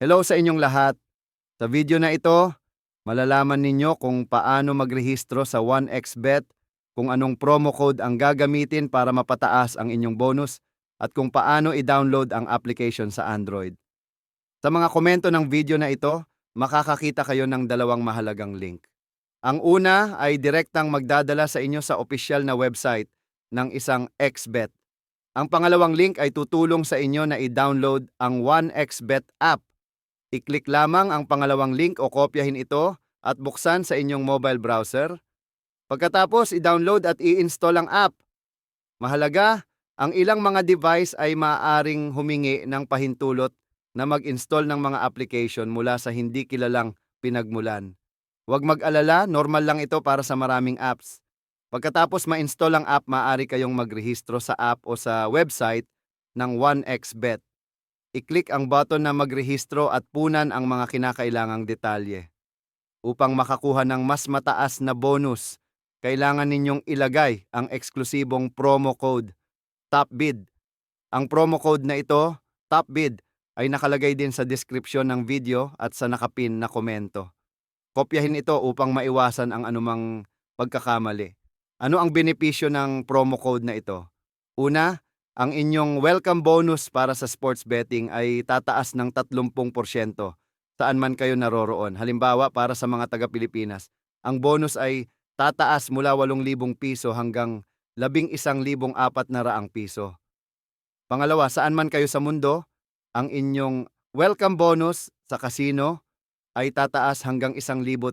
Hello sa inyong lahat. Sa video na ito, malalaman ninyo kung paano magrehistro sa 1xBet, kung anong promo code ang gagamitin para mapataas ang inyong bonus, at kung paano i-download ang application sa Android. Sa mga komento ng video na ito, makakakita kayo ng dalawang mahalagang link. Ang una ay direktang magdadala sa inyo sa opisyal na website ng isang XBet. Ang pangalawang link ay tutulong sa inyo na i-download ang 1xBet app. I-click lamang ang pangalawang link o kopyahin ito at buksan sa inyong mobile browser. Pagkatapos, i-download at i-install ang app. Mahalaga, ang ilang mga device ay maaaring humingi ng pahintulot na mag-install ng mga application mula sa hindi kilalang pinagmulan. Huwag mag-alala, normal lang ito para sa maraming apps. Pagkatapos ma-install ang app, maaari kayong magrehistro sa app o sa website ng 1xBet. I-click ang button na magrehistro at punan ang mga kinakailangang detalye. Upang makakuha ng mas mataas na bonus, kailangan ninyong ilagay ang eksklusibong promo code TOPBID. Ang promo code na ito, TOPBID, ay nakalagay din sa description ng video at sa nakapin na komento. Kopyahin ito upang maiwasan ang anumang pagkakamali. Ano ang benepisyo ng promo code na ito? Una, ang inyong welcome bonus para sa sports betting ay tataas ng 30% saan man kayo naroroon. Halimbawa, para sa mga taga-Pilipinas, ang bonus ay tataas mula 8,000 piso hanggang 11,400 piso. Pangalawa, saan man kayo sa mundo, ang inyong welcome bonus sa casino ay tataas hanggang 1,500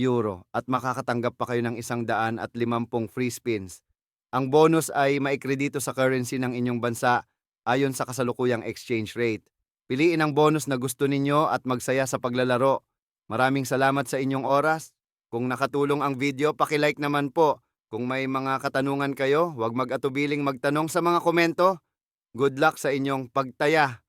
euro at makakatanggap pa kayo ng 100 at 50 free spins. Ang bonus ay maikredito sa currency ng inyong bansa ayon sa kasalukuyang exchange rate. Piliin ang bonus na gusto ninyo at magsaya sa paglalaro. Maraming salamat sa inyong oras. Kung nakatulong ang video, pakilike naman po. Kung may mga katanungan kayo, huwag mag-atubiling magtanong sa mga komento. Good luck sa inyong pagtaya